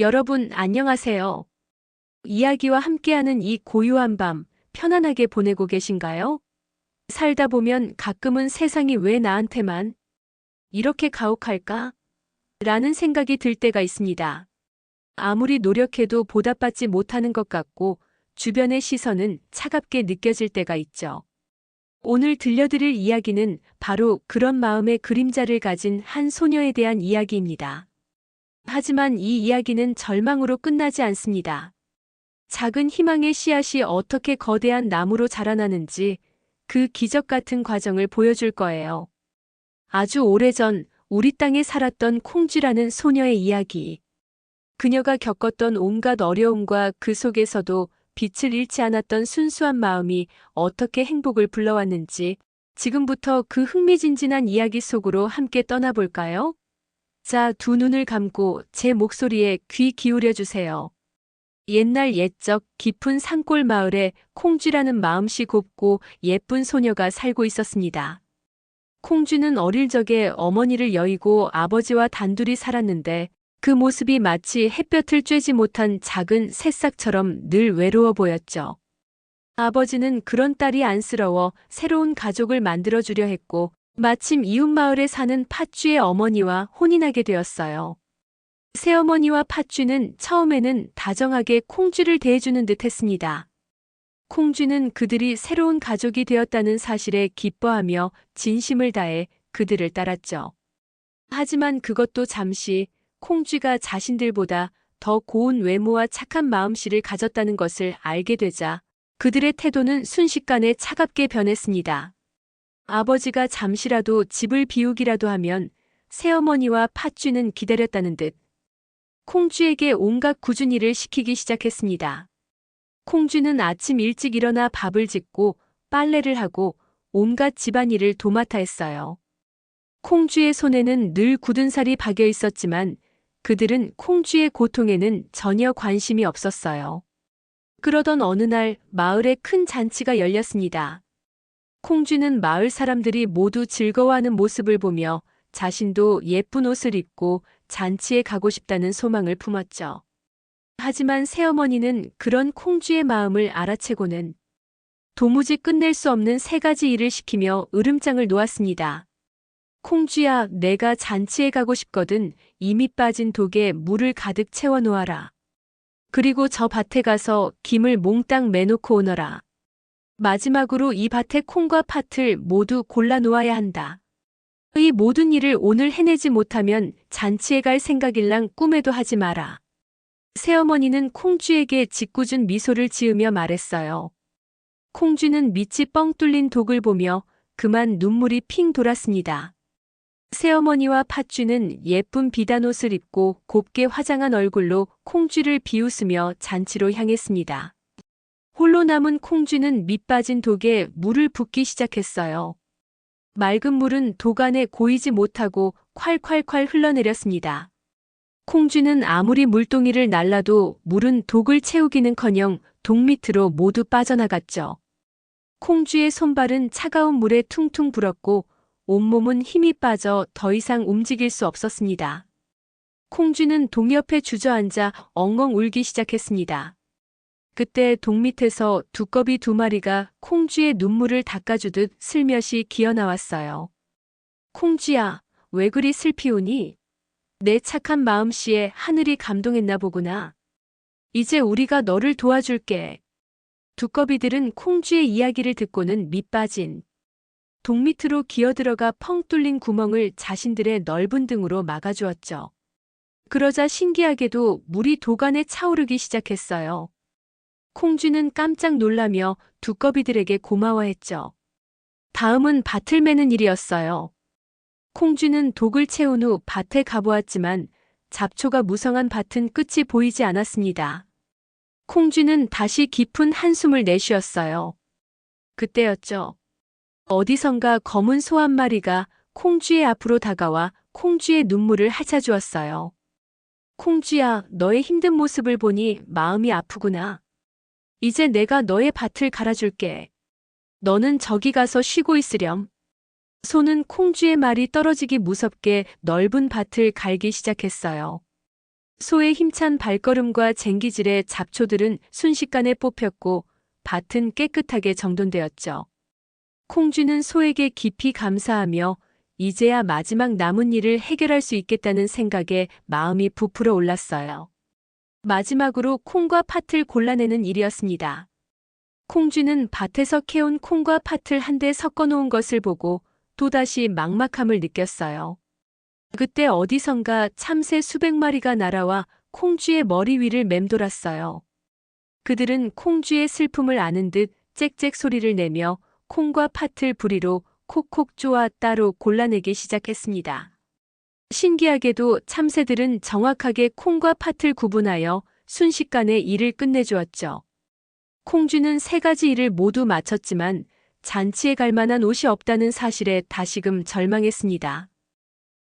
여러분, 안녕하세요. 이야기와 함께하는 이 고요한 밤, 편안하게 보내고 계신가요? 살다 보면 가끔은 세상이 왜 나한테만 이렇게 가혹할까? 라는 생각이 들 때가 있습니다. 아무리 노력해도 보답받지 못하는 것 같고, 주변의 시선은 차갑게 느껴질 때가 있죠. 오늘 들려드릴 이야기는 바로 그런 마음의 그림자를 가진 한 소녀에 대한 이야기입니다. 하지만 이 이야기는 절망으로 끝나지 않습니다. 작은 희망의 씨앗이 어떻게 거대한 나무로 자라나는지 그 기적 같은 과정을 보여줄 거예요. 아주 오래전 우리 땅에 살았던 콩쥐라는 소녀의 이야기. 그녀가 겪었던 온갖 어려움과 그 속에서도 빛을 잃지 않았던 순수한 마음이 어떻게 행복을 불러왔는지 지금부터 그 흥미진진한 이야기 속으로 함께 떠나볼까요? 자, 두 눈을 감고 제 목소리에 귀 기울여 주세요. 옛날 옛적 깊은 산골 마을에 콩쥐라는 마음씨 곱고 예쁜 소녀가 살고 있었습니다. 콩쥐는 어릴 적에 어머니를 여의고 아버지와 단둘이 살았는데 그 모습이 마치 햇볕을 쬐지 못한 작은 새싹처럼 늘 외로워 보였죠. 아버지는 그런 딸이 안쓰러워 새로운 가족을 만들어주려 했고 마침 이웃마을에 사는 팥쥐의 어머니와 혼인하게 되었어요. 새어머니와 팥쥐는 처음에는 다정하게 콩쥐를 대해주는 듯 했습니다. 콩쥐는 그들이 새로운 가족이 되었다는 사실에 기뻐하며 진심을 다해 그들을 따랐죠. 하지만 그것도 잠시 콩쥐가 자신들보다 더 고운 외모와 착한 마음씨를 가졌다는 것을 알게 되자 그들의 태도는 순식간에 차갑게 변했습니다. 아버지가 잠시라도 집을 비우기라도 하면 새어머니와 팥쥐는 기다렸다는 듯 콩쥐에게 온갖 일을 시키기 시작했습니다. 콩쥐는 아침 일찍 일어나 밥을 짓고 빨래를 하고 온갖 집안일을 도맡아 했어요. 콩쥐의 손에는 늘 굳은 살이 박여 있었지만 그들은 콩쥐의 고통에는 전혀 관심이 없었어요. 그러던 어느 날 마을에 큰 잔치가 열렸습니다. 콩쥐는 마을 사람들이 모두 즐거워하는 모습을 보며 자신도 예쁜 옷을 입고 잔치에 가고 싶다는 소망을 품었죠. 하지만 새어머니는 그런 콩쥐의 마음을 알아채고는 도무지 끝낼 수 없는 세 가지 일을 시키며 으름장을 놓았습니다. 콩쥐야, 내가 잔치에 가고 싶거든 이미 빠진 독에 물을 가득 채워 놓아라. 그리고 저 밭에 가서 김을 몽땅 매놓고 오너라. 마지막으로 이 밭의 콩과 팥을 모두 골라 놓아야 한다. 이 모든 일을 오늘 해내지 못하면 잔치에 갈 생각일랑 꿈에도 하지 마라. 새어머니는 콩쥐에게 짓궂은 미소를 지으며 말했어요. 콩쥐는 밑이 뻥 뚫린 독을 보며 그만 눈물이 핑 돌았습니다. 새어머니와 팥쥐는 예쁜 비단 옷을 입고 곱게 화장한 얼굴로 콩쥐를 비웃으며 잔치로 향했습니다. 홀로 남은 콩쥐는 밑 빠진 독에 물을 붓기 시작했어요. 맑은 물은 독 안에 고이지 못하고 콸콸콸 흘러내렸습니다. 콩쥐는 아무리 물동이를 날라도 물은 독을 채우기는커녕 독 밑으로 모두 빠져나갔죠. 콩쥐의 손발은 차가운 물에 퉁퉁 불었고 온몸은 힘이 빠져 더 이상 움직일 수 없었습니다. 콩쥐는 동 옆에 주저앉아 엉엉 울기 시작했습니다. 그때 동 밑에서 두꺼비 두 마리가 콩쥐의 눈물을 닦아주듯 슬며시 기어 나왔어요. 콩쥐야, 왜 그리 슬피 우니? 내 착한 마음씨에 하늘이 감동했나 보구나. 이제 우리가 너를 도와줄게. 두꺼비들은 콩쥐의 이야기를 듣고는 밑빠진 동 밑으로 기어들어가 펑 뚫린 구멍을 자신들의 넓은 등으로 막아주었죠. 그러자 신기하게도 물이 도간에 차오르기 시작했어요. 콩쥐는 깜짝 놀라며 두꺼비들에게 고마워했죠. 다음은 밭을 매는 일이었어요. 콩쥐는 독을 채운 후 밭에 가보았지만 잡초가 무성한 밭은 끝이 보이지 않았습니다. 콩쥐는 다시 깊은 한숨을 내쉬었어요. 그때였죠. 어디선가 검은 소 한 마리가 콩쥐의 앞으로 다가와 콩쥐의 눈물을 핥아주었어요. 콩쥐야, 너의 힘든 모습을 보니 마음이 아프구나. 이제 내가 너의 밭을 갈아줄게. 너는 저기 가서 쉬고 있으렴. 소는 콩쥐의 말이 떨어지기 무섭게 넓은 밭을 갈기 시작했어요. 소의 힘찬 발걸음과 쟁기질의 잡초들은 순식간에 뽑혔고 밭은 깨끗하게 정돈되었죠. 콩쥐는 소에게 깊이 감사하며 이제야 마지막 남은 일을 해결할 수 있겠다는 생각에 마음이 부풀어 올랐어요. 마지막으로 콩과 팥을 골라내는 일이었습니다. 콩쥐는 밭에서 캐온 콩과 팥을 한데 섞어 놓은 것을 보고 또다시 막막함을 느꼈어요. 그때 어디선가 참새 수백 마리가 날아와 콩쥐의 머리 위를 맴돌았어요. 그들은 콩쥐의 슬픔을 아는 듯 짹짹 소리를 내며 콩과 팥을 부리로 콕콕 쪼아 따로 골라내기 시작했습니다. 신기하게도 참새들은 정확하게 콩과 팥을 구분하여 순식간에 일을 끝내주었죠. 콩쥐는 세 가지 일을 모두 마쳤지만 잔치에 갈 만한 옷이 없다는 사실에 다시금 절망했습니다.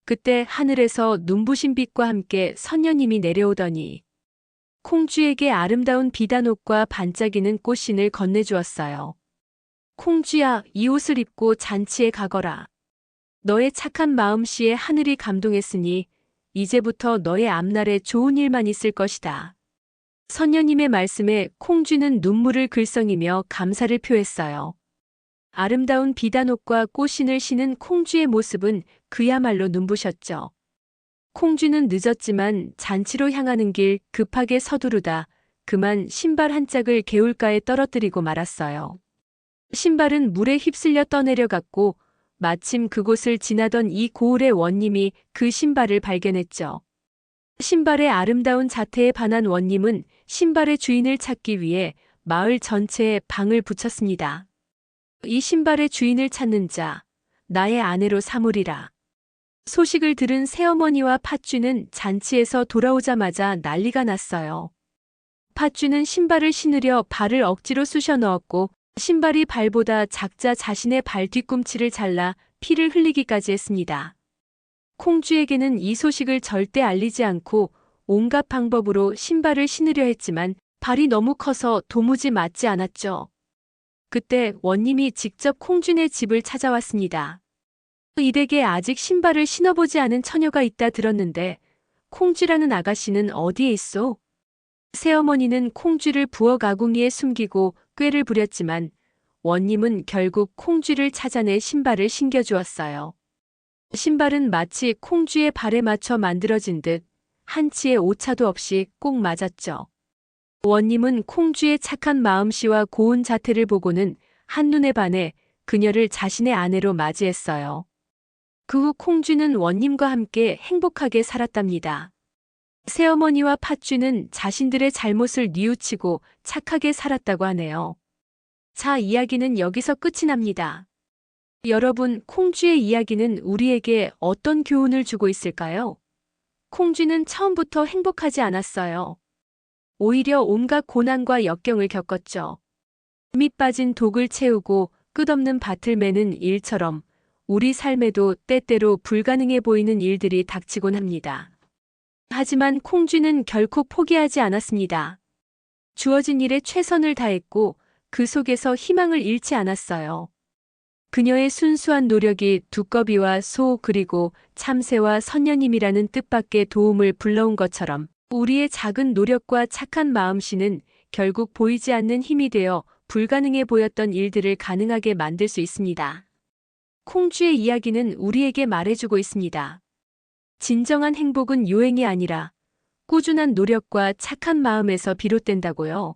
그때 하늘에서 눈부신 빛과 함께 선녀님이 내려오더니 콩쥐에게 아름다운 비단옷과 반짝이는 꽃신을 건네주었어요. 콩쥐야, 이 옷을 입고 잔치에 가거라. 너의 착한 마음씨에 하늘이 감동했으니 이제부터 너의 앞날에 좋은 일만 있을 것이다. 선녀님의 말씀에 콩쥐는 눈물을 글썽이며 감사를 표했어요. 아름다운 비단옷과 꽃신을 신은 콩쥐의 모습은 그야말로 눈부셨죠. 콩쥐는 늦었지만 잔치로 향하는 길 급하게 서두르다 그만 신발 한 짝을 개울가에 떨어뜨리고 말았어요. 신발은 물에 휩쓸려 떠내려갔고 마침 그곳을 지나던 이 고을의 원님이 그 신발을 발견했죠. 신발의 아름다운 자태에 반한 원님은 신발의 주인을 찾기 위해 마을 전체에 방을 붙였습니다. 이 신발의 주인을 찾는 자, 나의 아내로 삼으리라. 소식을 들은 새어머니와 팥쥐는 잔치에서 돌아오자마자 난리가 났어요. 팥쥐는 신발을 신으려 발을 억지로 쑤셔 넣었고 신발이 발보다 작자 자신의 발 뒤꿈치를 잘라 피를 흘리기까지 했습니다. 콩쥐에게는 이 소식을 절대 알리지 않고 온갖 방법으로 신발을 신으려 했지만 발이 너무 커서 도무지 맞지 않았죠. 그때 원님이 직접 콩쥐네 집을 찾아왔습니다. 이 댁에 아직 신발을 신어보지 않은 처녀가 있다 들었는데 콩쥐라는 아가씨는 어디에 있어? 새어머니는 콩쥐를 부엌 아궁이에 숨기고 꾀를 부렸지만 원님은 결국 콩쥐를 찾아내 신발을 신겨주었어요. 신발은 마치 콩쥐의 발에 맞춰 만들어진 듯 한치의 오차도 없이 꼭 맞았죠. 원님은 콩쥐의 착한 마음씨와 고운 자태를 보고는 한눈에 반해 그녀를 자신의 아내로 맞이했어요. 그 후 콩쥐는 원님과 함께 행복하게 살았답니다. 새어머니와 팥쥐는 자신들의 잘못을 뉘우치고 착하게 살았다고 하네요. 자, 이야기는 여기서 끝이 납니다. 여러분, 콩쥐의 이야기는 우리에게 어떤 교훈을 주고 있을까요? 콩쥐는 처음부터 행복하지 않았어요. 오히려 온갖 고난과 역경을 겪었죠. 밑 빠진 독을 채우고 끝없는 밭을 매는 일처럼 우리 삶에도 때때로 불가능해 보이는 일들이 닥치곤 합니다. 하지만 콩쥐는 결코 포기하지 않았습니다. 주어진 일에 최선을 다했고 그 속에서 희망을 잃지 않았어요. 그녀의 순수한 노력이 두꺼비와 소 그리고 참새와 선녀님이라는 뜻밖의 도움을 불러온 것처럼 우리의 작은 노력과 착한 마음씨는 결국 보이지 않는 힘이 되어 불가능해 보였던 일들을 가능하게 만들 수 있습니다. 콩쥐의 이야기는 우리에게 말해주고 있습니다. 진정한 행복은 요행이 아니라 꾸준한 노력과 착한 마음에서 비롯된다고요.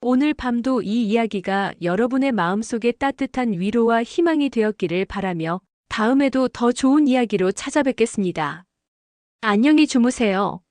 오늘 밤도 이 이야기가 여러분의 마음속에 따뜻한 위로와 희망이 되었기를 바라며 다음에도 더 좋은 이야기로 찾아뵙겠습니다. 안녕히 주무세요.